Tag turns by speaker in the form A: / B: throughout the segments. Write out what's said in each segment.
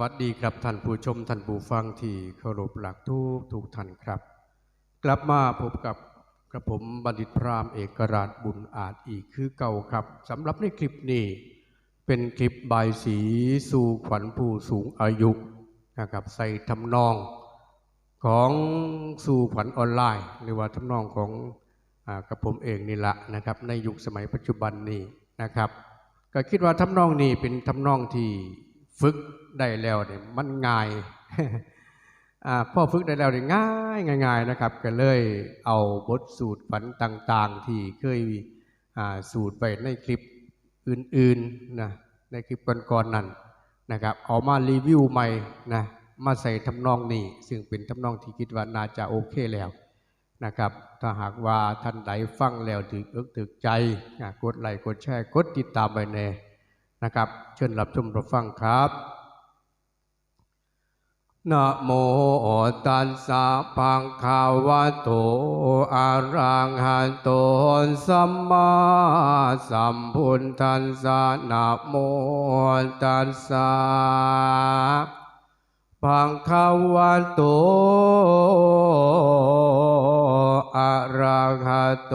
A: วัสดีครับท่านผู้ชมท่านผู้ฟังที่เคารพหลักทุกทุกท่านครับ กลับมาพบกับกระผมบัณฑิตพรามเอกราชบุญอาจอีกคือเก่าครับสำหรับในคลิปนี้เป็นคลิปบายสีสู่ขวัญผู้สูงอายุนะครับใส่ทำนองของสู่ขวัญออนไลน์ หรือว่าทำนองของอกระผมเองนี่ละนะครับในยุคสมัยปัจจุบันนี้นะครับ ก็คิดว่าทำนองนี้เป็นทำนองที่ ฝึกได้แล้วเนี่ยมันง่ายพ่อฝึกได้แล้วเนี่ยง่ายง่ายๆนะครับ ก็เลยเอาบทสูตรฝันต่างๆ ที่เคยสูตรไปในคลิปอื่นๆนะในคลิปก่อนๆนั้นนะครับเอามารีวิวใหม่นะมาใส่ทำนองนี้ ซึ่งเป็นทำนองที่คิดว่าน่าจะโอเคแล้วนะครับ ถ้าหากว่าท่านใดฟังแล้วถึกเอิกถึกใจกดไลค์กดแชร์กดติดตามไปแน่ นะครับ เชิญรับชมรับฟังครับนะโมตัสสะภะคะวะโตอะระหะโตสัมมาสัมพุทธัสสะนะโมตัสสะภะคะวะโตอะระหะโต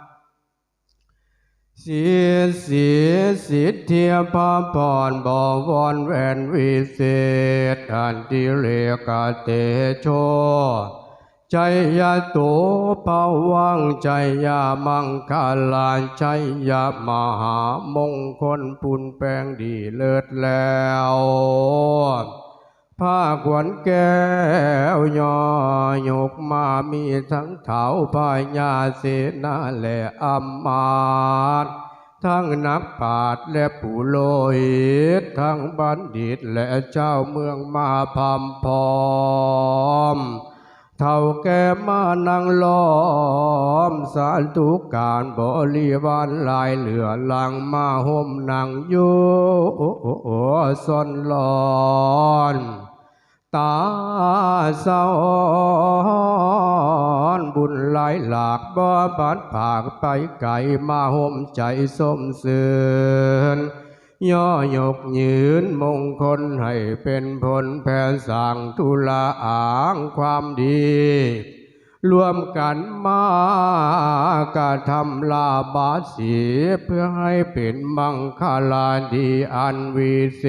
A: สีสีสิทธิพาพรบวรแวนวิเศษ อันติเลกาเตโช ใจยาโตภาวังใจยามังคาลาใจยามหามงคลปุนแปลงดีเลิศแล้ว ผ้าขวัญแก้วยอยกมามีทั้งเถาพายาเสนาและอัมมาตทั้งนักปราชญ์และผู้โลหิตทั้งบัณฑิตและเจ้าเมืองมาพามพร้อมเท่าแก่มานั่งล้อม สารทุกการบริวารลายเหลือหลังมาห่มนั่งอยู่สนหลอน ตาสอนบุญหลายหลากบ่บัดผากไปไก่มาห่มใจสมเสือนย่อยกยืนมงคลให้เป็นผลแผ่สั่งทุลาอางความดี รวมกันมากระทำลาบาสีเพื่อให้เป็นมังคลาดีอันวิเศ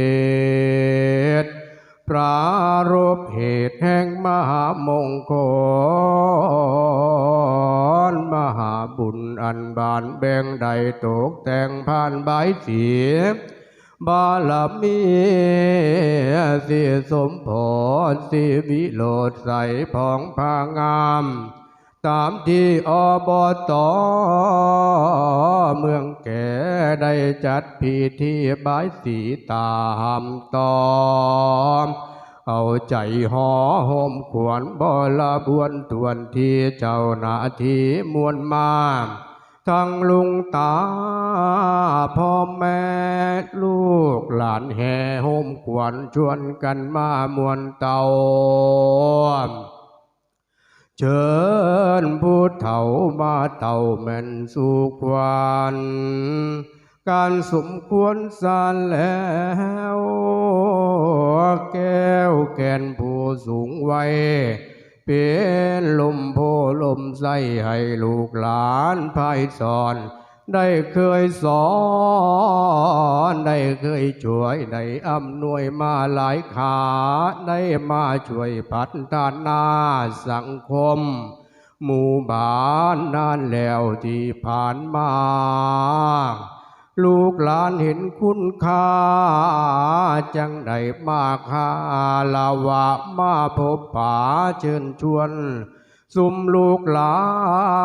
A: ษ รารบเหตุแห่งมหามงคลมหาบุญอันบานแบ่งใดตกแต่งผ่านใบเสียบาลมีสีสมพรสีวิโลดใสผ่องพางาม ตามที่อบตเมืองแก่ได้จัดพิธีบายสีตามตอมเอาใจหอหมขวนบละบวนตวนที่เจ้าหน้าที่มวลมาทั้งลุงตาพ่อแม่ลูกหลานแห่โฮมขวัญชวนกันมามวนเตา เชิญผู้เฒ่ามาเต่าแม่นสุขวันการสมควรสารแล้ว แก้วแก่นผู้สูงวัยเป็นลมโพลมใสให้ลูกหลานภายสอน ได้เคยสอนได้เคยช่วยได้อำนวยมาหลายขาได้มาช่วยพัฒนาสังคม หมู่บ้านนานแล้วที่ผ่านมา ลูกหลานเห็นคุณค่า จังได้มาคาลาวะมาพบป่าเชิญชวน สุมลูกหลา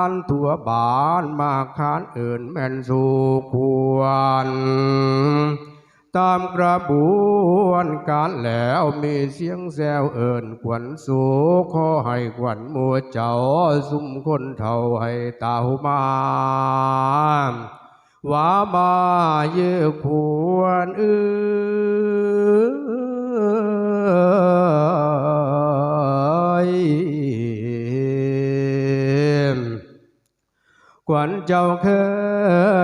A: นทั่วบ้านมาคานเอื่นแม่นสู่ควร ตามกระบวนการแล้วมีเสียงแซวเอิญขวัญสูขอให้ขวัญมัวเจ้าสุมคนเท่าให้ตาหูมาว่ามาเยอะควรเอ้ย ขวัญเจ้าเค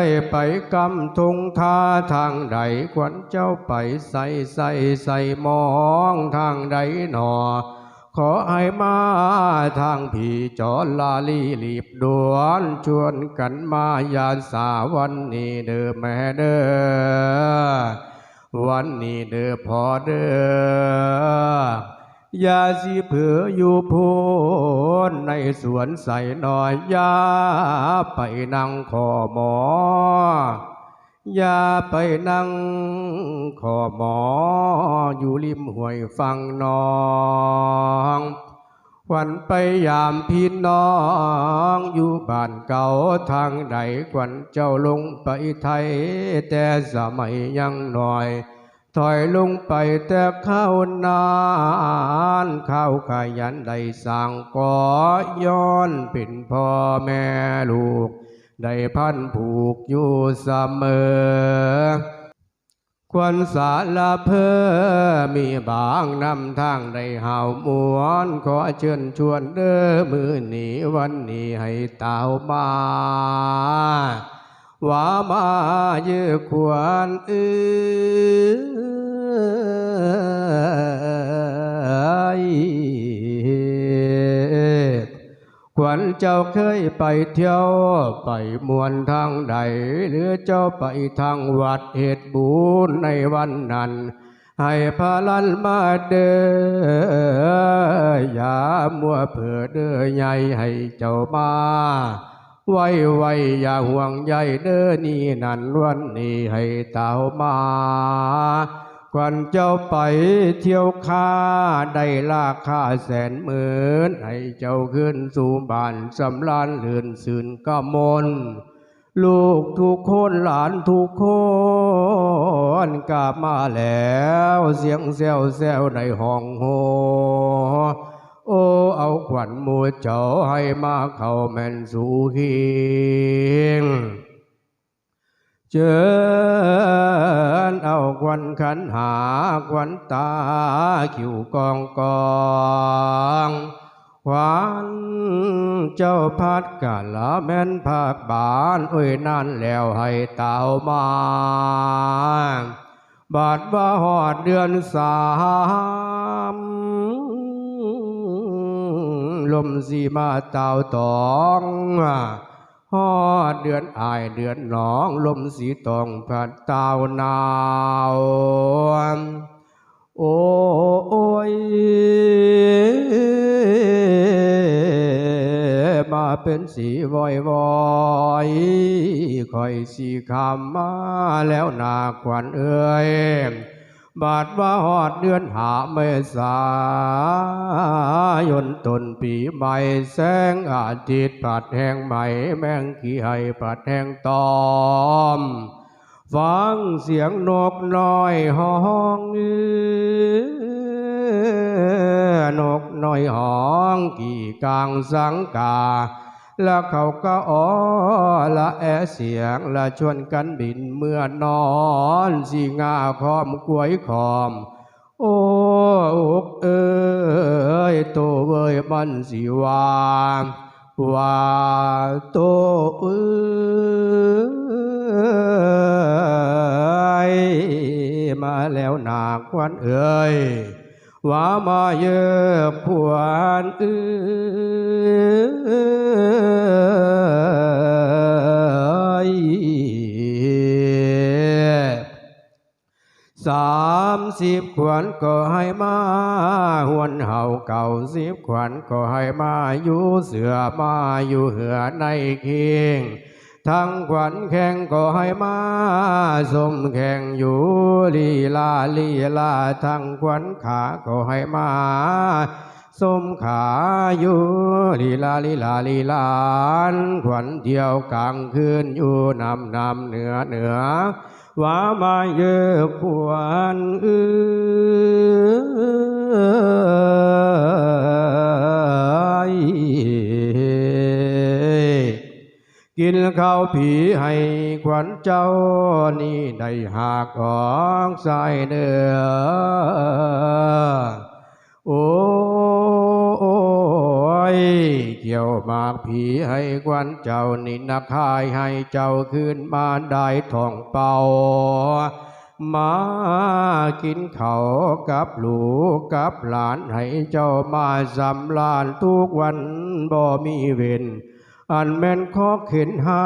A: ยไปกำทงท่าทางใดขวัญเจ้าไปใส่ใส่ใส่มองทางใดหนอ ขอให้มาทางผีจอลาลีรีบด่วนชวนกันมายานสาวันนี้เด้อแม่เด้อวันนี้เด้อพอเด้อ ยาสิเผืออยู่โพนในสวนใส่หน่อยยาไปนั่งขอหมอ ยาไปนั่งขอหมอ อยู่ริมห้วยฟังนองวันไปยามพี่น้องอยู่บ้านเก่าทางใดควันเจ้าลงไปไทย แต่สมัยยังหน่อย ถอยลงไปแต่ข้าวนานข้าวขยันได้สั่งก่อย้อนเป็นพ่อแม่ลูก ได้พันผูกอยู่เสมอ ควันสาลาเพอมีบางนำทางได้หาวมวนขอเชิญชวนเด้อมือหนีวันนี้ให้ตาวมาว่ามาเยอะควรเอ้ ขวัญเจ้าเคยไปเที่ยวไปมวนทางใด หรือเจ้าไปทางวัดเหตุบุญในวันนั้น ให้พาลันมาเดออย่ามัวเผื่อเด้อใหญ่ให้เจ้ามาไว้ไว้อย่าห่วงใยเด้อนี่นั่นวันนี้ให้เต่ามา ควันเจ้าไปเที่ยวค้าได้ราคาแสนหมื่นให้เจ้าขึ้นสู่บ้านสำลานเลื่นสื่นกมลลูกทุกคนหลานทุกคนกลับมาแล้วเสียงแซวแซวในห้องโหโอ้เอาขวัญมัวเจ้าให้มาเข้าแม่นสู่คิงเจอา ควันขันหาควันตาคิวกองกองขวัญเจ้าพัดกะละแม่นภาคบานโอ้ยนั่นแล้วให้เต่ามาบาดว่าหอดเดือนสามลมสีมาเต่าตอง หอดเดือนอายเดือนหนองลมสีตองผัดเตาหนาวโอ้ยมาเป็นสีวอยวอยคอยสีคำมาแล้วนาขวัญเอ่ยบาดว่าหอดเดือนหาเมษายนต้น ปีใหม่แสงอาทิตย์ปัดแห้งใหม่ แมงขี้ให้ปัดแห้งตอม ฟังเสียงนกน้อยห้องเอื้อนกน้อยห้องกี่กลางสังกาแล้วเขาก็อ๋อละแอเสียงละชวนกันบินเมื่อนอนสีงาคอมกล้วยคอม โอ้อกเอ้ยโตเว้ยมันสิว่าว่าโตเอ้ยมาแล้วหนาควันเอ้ยว่ามาเยอะพวนเอ้ย สามสิบขวัญก็ให้มาหวนเห่าเก่าสิบขวัญก็ให้มาอยู่เสือมาอยู่เหือในเคียงทั้งขวัญแข่งก็ให้มาสมแข่งอยู่ลีลาลีลาทั้งขวัญขาก็ให้มาสมขาอยู่ลีลาลีลาลีลานขวัญเดียวกลางคืนอยู่นำนำเหนือเหนือ ว่ามาเยอะควรอือกินข้าวผีให้ขวัญเจ้านี่ได้หากออกใส่เนื้อโอ้ เกี่ยวมากผีให้ขวัญเจ้านี่นักคายให้เจ้าขึ้นมาได้ทองเป่า มากินเขากับหลูกับหลานให้เจ้ามาสำลานทุกวันบ่มีเว้นอันแม่นขอเข็นหา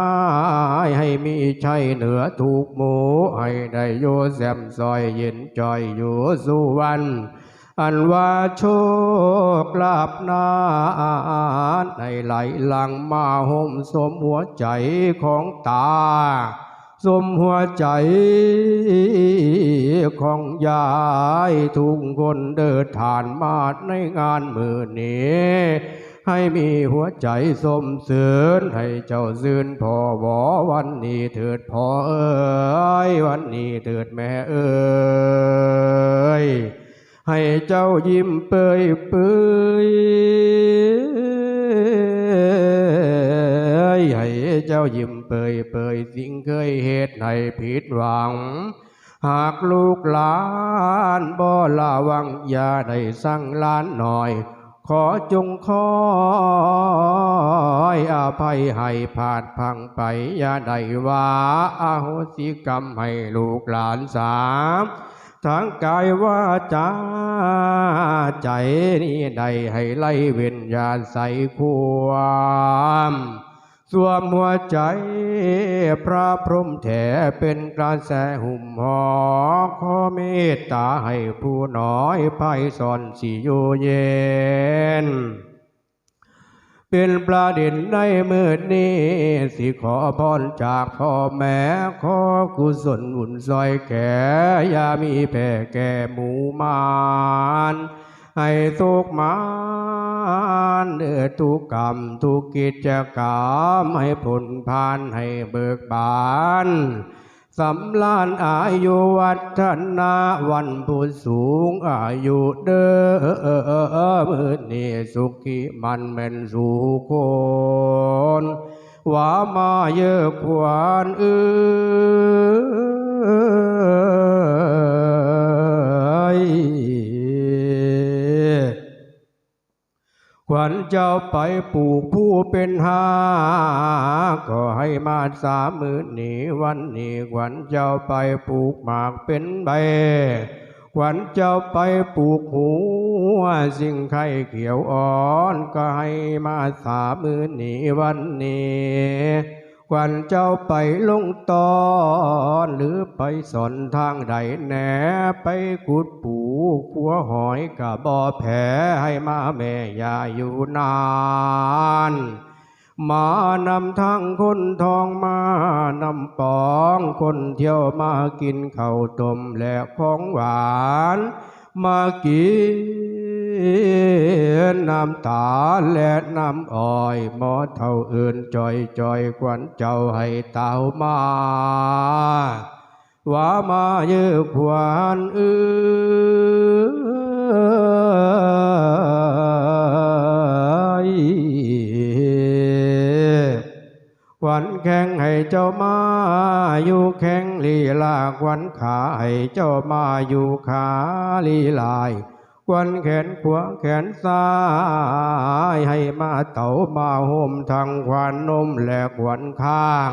A: ยให้มีชัยเหนือถูกหมูให้ได้โยแซมซอยเย็นจอยอยู่สุวรรณ อันว่าโชคลาภนาในไหลหลังมาห่มสมหัวใจของตา สมหัวใจของยายทุกคนเดินทานมาในงานมือนี้ให้มีหัวใจสมเสริญให้เจ้าซื่นพอวอวันนี้เถิดพอเอ้ยวันนี้เถิดแม่เอ้ย ให้เจ้ายิ้มเปยเปยให้เจ้ายิ้มเปยเปยสิ่งเคยเหตุให้ผิดหวัง หากลูกหลานบ่ละวังอย่าได้สั่งหลานหน่อย ขอจงคอยอภัยให้ผ่านพังไปอย่าได้ว่าอาโหสิกรรมให้ลูกหลานสาม ทางกายว่าจาใจนี้ได้ให้ไล่เวียนญาณใสความสวมหัวใจพระพรหมแถเป็นกระแสหุ่มหอขอเมตตาให้ผู้น้อยไพสอนสิอยู่เย็น เป็นประเด็นในมืดนี้ สิขอพรจากพ่อแม่ขอกุศลบุญซอยแก่อย่ามีแผ่แก่หมูมานให้ทุกมานเดือทุกกรรมทุกกิจกรรมให้ผลพานให้เบิกบาน สำลานอายุวัฒนาวันผู้สูงอายุเด้อมือนี่สุขีมันเป็นสุคนว่ามาเยอะกวานเอ้ย ขวัญเจ้าไปปลูกผู้เป็นหาก็ให้มาสามมือนีวันนี้ขวัญเจ้าไปปลูกหมากเป็นใบขวัญเจ้าไปปลูกหัวสิ่งไข่เขียวอ่อนก็ให้มาสามมือนีวันนี้ขวัญเจ้าไปลงตอนหรือไปสอนทางใดแหนไปขุดปู ขัวหอยกะบ่อแผลให้มาแม่ยาอยู่นานมานำทางคนทองมานำปองคนเที่ยวมากินข้าวต้มและของหวานมากินน้ำตาลและน้ำอ้อยหมอเท่าอื่นจอยจอยควันเจ้าให้เต่ามา ว่ามาเยอะขวานเอ้ยขวัญแข่งให้เจ้ามาอยู่แข่งลีลาขวัญขาให้เจ้ามาอยู่ขาลีลายวัญแขนขวาแขนซ้ายให้มาเต่ามาห่มทางขวัญนมและขวัญข้าง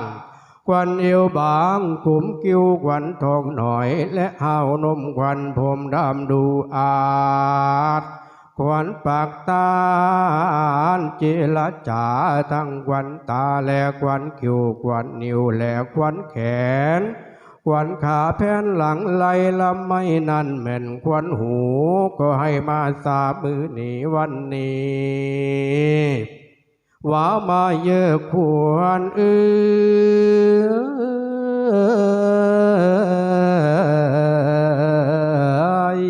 A: ควันเอวบางขุมกิ้วควันทองหน่อย และห้าวนมควันผมดำดูอาดควันปากตาลเจรจาทั้งควันตาและควันคิ้วควันนิ้วและควันแขนควันขาแผ่นหลังไหลลำไม่นั่นแม่นควันหู ก็ให้มาสามือหนีวันนี้ ว่ามาเยอะควรเอ้ย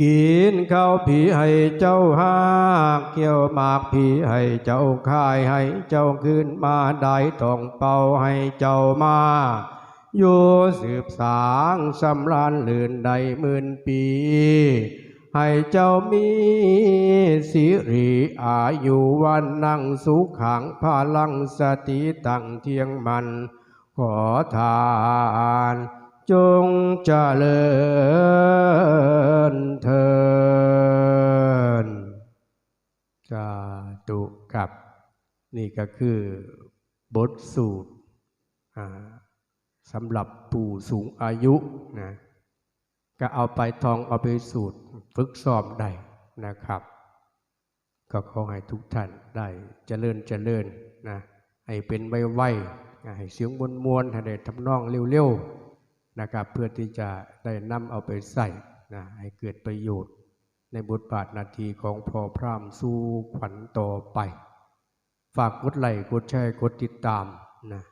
A: กินข้าวผีให้เจ้าหากเกี่ยวหมากผีให้เจ้าคายให้เจ้าขึ้นมาได้ต้องเป่าให้เจ้ามาอยู่สืบสางสำรานลื่นใดหมื่นปี ให้เจ้ามีสิริอายุวันนั่งสุขังพลังสติตั้งเทียงมัน ขอทานจงเจริญเทินสาธุครับ นี่ก็คือบทสูตรสำหรับผู้สูงอายุนะ ก็เอาไปทองเอาไปสูตรฝึกซ้อมได้นะครับ ก็ขอให้ทุกท่านได้เจริญเจริญนะให้เป็นไวไวๆให้เสียงมวลมวลให้ได้ทำนองเร็วๆนะครับเพื่อที่จะได้นำเอาไปใส่นะให้เกิดประโยชน์ในบทบาทนาทีของพอพรามสู้ขวัญต่อไป ฝากกดไลค์กดแชร์กดติดตามนะ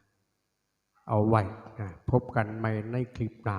A: เอาไว้นะพบกันใหม่ในคลิปหน้า